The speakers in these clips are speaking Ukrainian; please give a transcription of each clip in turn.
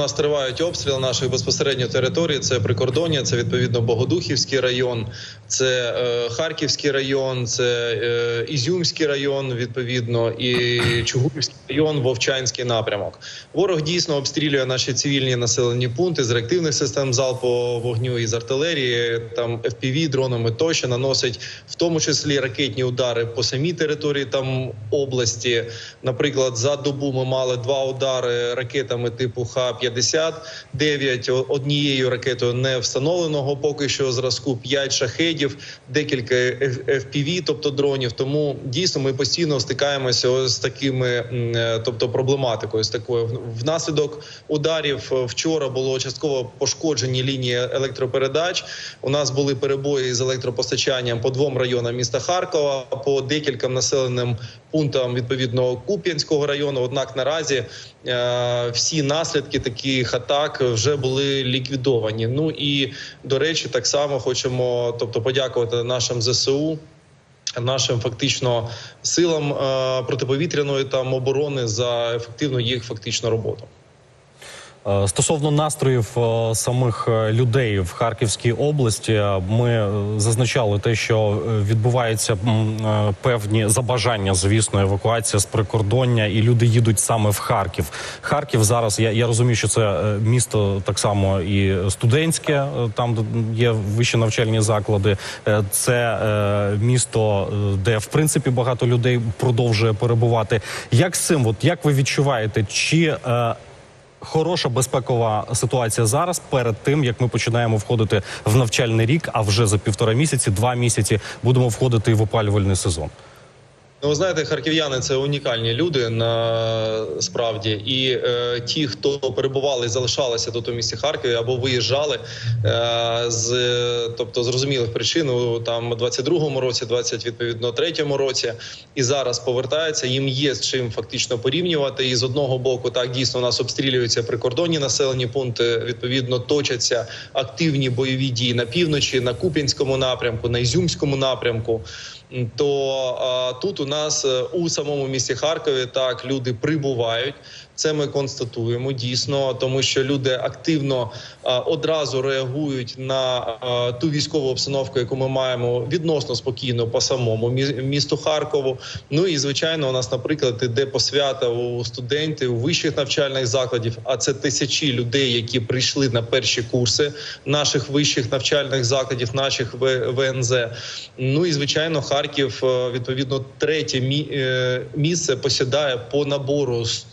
нас тривають обстріли наших безпосередньо територій. Це прикордоння, це відповідно Богодухівський район, це е, Харківський район, це е, Ізюмський район, відповідно, і Чугуївський район, Вовчанський напрямок. Ворог дійсно обстрілює наші цивільні населені пункти з реактивних систем залпового вогню і з артилерії, там FPV, дронами тощо наносить в тому числі ракетні удари по самій території там області. Наприклад, за добу ми мали два удари ракетами типу Х-59, однією ракетою не встановленого поки що зразку 5 шахедів, декілька FPV, тобто дронів. Тому дійсно ми постійно стикаємося з такими, е, тобто проблематикою. З такою внаслідок ударів е, вчора було частково пошкоджені лінії електропередач. У нас були перебої з електропостачанням по двом районам міста Харкова, по декільком населеним пунктам відповідно Куп'янського району. Однак наразі е, всі наслідки таких атак вже були ліквідовані. Ну і до речі, так само хочемо, тобто, подякувати нашим ЗСУ. Нашим фактично силам е, протиповітряної там оборони за ефективну їх фактично роботу. Е, Стосовно настроїв е, самих е, людей в Харківській області, ми зазначали те, що відбуваються певні забажання, звісно, евакуація з прикордоння, і люди їдуть саме в Харків. Харків зараз я, я розумію, що це місто так само і студентське, там є вищі навчальні заклади. Це місто, де в принципі багато людей продовжує перебувати. Як з цим? От як ви відчуваєте, чи хороша безпекова ситуація зараз перед тим, як ми починаємо входити в навчальний рік, а вже за півтора місяці, два місяці будемо входити в опалювальний сезон. Ну, ви знаєте, харків'яни це унікальні люди на справді, і е, ті, хто перебували і залишалися тут у місті Харкові або виїжджали е, з, тобто зрозумілих причин у там 22-му році, 20, відповідно, третьому році, і зараз повертаються. Їм є з чим фактично порівнювати. І з одного боку, так дійсно у нас обстрілюються прикордонні населені пункти. Відповідно, точаться активні бойові дії на півночі, на Куп'янському напрямку, на Ізюмському напрямку то а, тут у нас е, у самому місті Харкові так люди прибувають. Це ми констатуємо дійсно, тому що люди активно а, одразу реагують на а, ту військову обстановку, яку ми маємо відносно спокійно по самому місту Харкову. Ну і звичайно, у нас, наприклад, іде посвята у студентів у вищих навчальних закладів. А це тисячі людей, які прийшли на перші курси наших вищих навчальних закладів, наших ВНЗ. Ну і звичайно, Харків е, відповідно третє мі- е, місце посідає по набору с- е,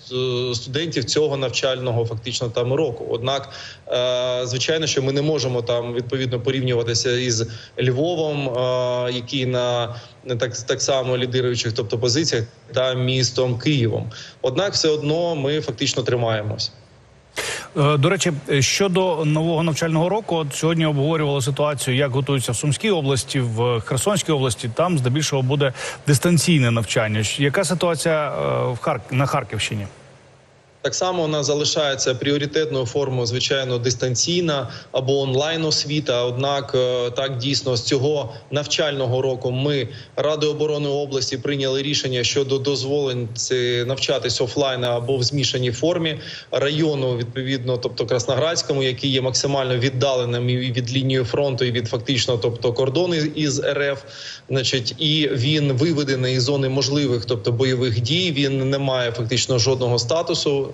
студентів цього навчального фактично там року. Однак, е, звичайно, що ми не можемо там відповідно порівнюватися із Львовом, е, який на так, так само лідируючих, тобто позиціях, та містом Києвом. Однак, все одно ми фактично тримаємось. Е, До речі, щодо нового навчального року, от сьогодні обговорювали ситуацію, як готуються в Сумській області, в Херсонській області. Там здебільшого буде дистанційне навчання. Яка ситуація е, в Харк... на Харківщині? Так само нас залишається пріоритетною формою, звичайно, дистанційна або онлайн освіта. Однак, е, так дійсно з цього навчального року ми Ради оборони області прийняли рішення щодо дозволень навчатись офлайн або в змішаній формі району, відповідно, тобто Красноградському, який є максимально віддаленим і від лінії фронту, і від фактично, тобто кордону із РФ. Значить, і він виведений із зони можливих, тобто бойових дій. Він не має фактично жодного статусу.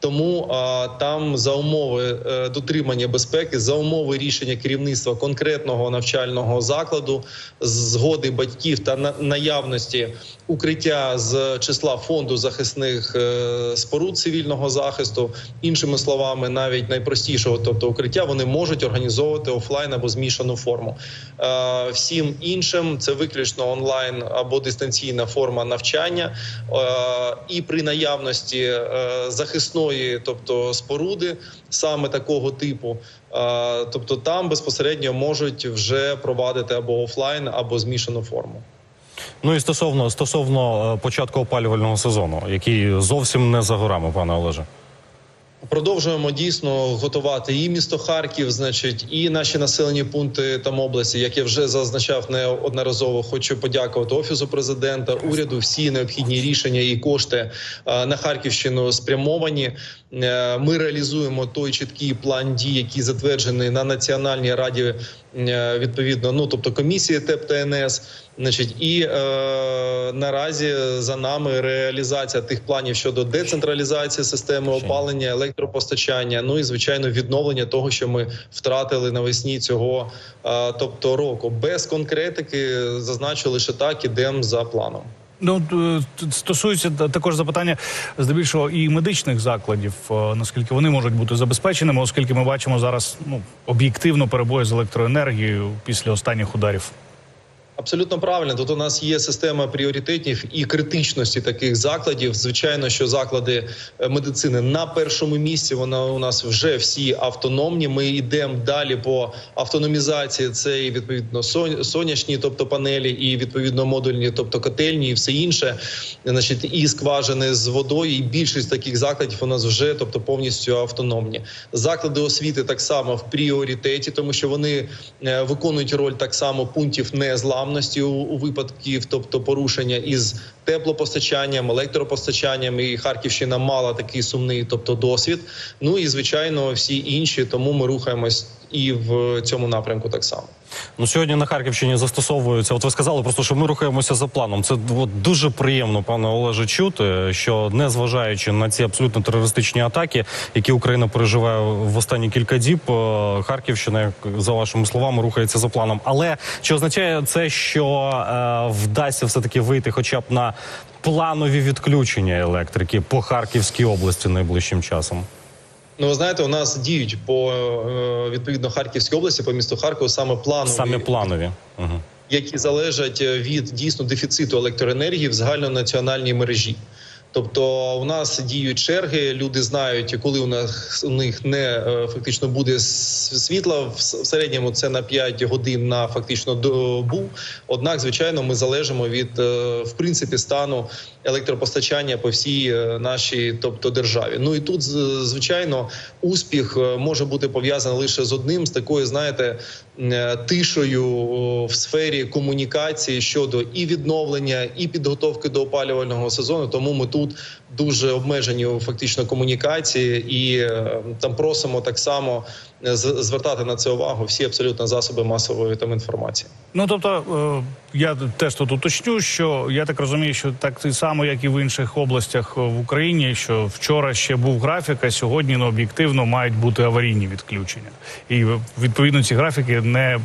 Тому а, там за умови е, дотримання безпеки, за умови рішення керівництва конкретного навчального закладу, згоди батьків та на, наявності укриття з числа фонду захисних е, споруд цивільного захисту, іншими словами, навіть найпростішого, тобто укриття, вони можуть організовувати офлайн або змішану форму. Е, всім іншим це виключно онлайн або дистанційна форма навчання, е, і при наявності е, захисної, тобто споруди, саме такого типу. Тобто там безпосередньо можуть вже провадити або офлайн, або змішану форму. Ну і стосовно стосовно е, початку опалювального сезону, який зовсім не за горами, пане Олеже. Продовжуємо дійсно готувати і місто Харків, значить, і наші населені пункти там області. Як я вже зазначав неодноразово, хочу подякувати офісу президента, уряду. Всі необхідні рішення і кошти е, на Харківщину спрямовані. Е, Ми реалізуємо той чіткий план дій, який затверджений на національній раді. е, Відповідно, ну тобто комісії ТЕП ТНС, значить, і е, наразі за нами реалізація тих планів щодо децентралізації системи опалення, електропостачання. Ну і звичайно, відновлення того, що ми втратили навесні цього, е, тобто року. Без конкретики зазначу лише так, ідемо за планом. Ну стосується також запитання здебільшого і медичних закладів, е, наскільки вони можуть бути забезпеченими, оскільки ми бачимо зараз ну об'єктивно перебої з електроенергією після останніх ударів. Абсолютно правильно. Тут у нас є система пріоритетів і критичності таких закладів. Звичайно, що заклади е, медицини на першому місці. Вона у нас вже всі автономні. Ми йдемо далі по автономізації. Це і відповідно сон- сонячні, тобто панелі, і відповідно модульні, тобто котельні, і все інше. Значить, і скважини з водою. І більшість таких закладів у нас вже тобто повністю автономні. Заклади освіти так само в пріоритеті, тому що вони е, виконують роль так само пунктів незламності у, у випадків, тобто порушення із теплопостачанням, електропостачанням. І Харківщина мала такий сумний, тобто досвід. Ну і звичайно, всі інші. Тому ми рухаємось і в цьому напрямку так само. Ну сьогодні на Харківщині застосовується. От ви сказали просто, що ми рухаємося за планом. Це от, дуже приємно, пане Олеже, чути, що незважаючи на ці абсолютно терористичні атаки, які Україна переживає в останні кілька діб, е, Харківщина, за вашими словами, рухається за планом. Але чи означає це, що е, вдасться все таки вийти, хоча б на планові відключення електрики по Харківській області найближчим часом? Ну, ви знаєте, у нас діють по е, відповідно Харківській області, по місту Харкову саме планові Саме планові. Угу. які залежать е, від дійсно дефіциту електроенергії в загальнонаціональній мережі. Тобто у нас діють черги, люди знають, коли у нас у них не е, фактично буде світла. В середньому це на 5 годин на фактично добу. Однак, звичайно, ми залежимо від е, в принципі стану електропостачання по всій е, нашій, тобто державі. Ну і тут звичайно успіх може бути пов'язаний лише з одним з такою, знаєте, тишою в сфері комунікації щодо і відновлення, і підготовки до опалювального сезону. Тому ми тут дуже обмежені фактично комунікації, і е, там просимо так само е, звертати на це увагу всі абсолютно засоби масової там інформації. Ну тобто, е, я теж тут уточню, що я так розумію, що так само, як і в інших областях в Україні, що вчора ще був графік, а сьогодні ну, об'єктивно мають бути аварійні відключення, і відповідно ці графіки не,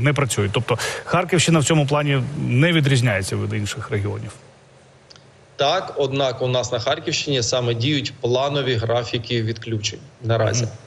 не працюють. Тобто Харківщина в цьому плані не відрізняється від інших регіонів. Так, однак у нас на Харківщині саме діють планові графіки відключень наразі.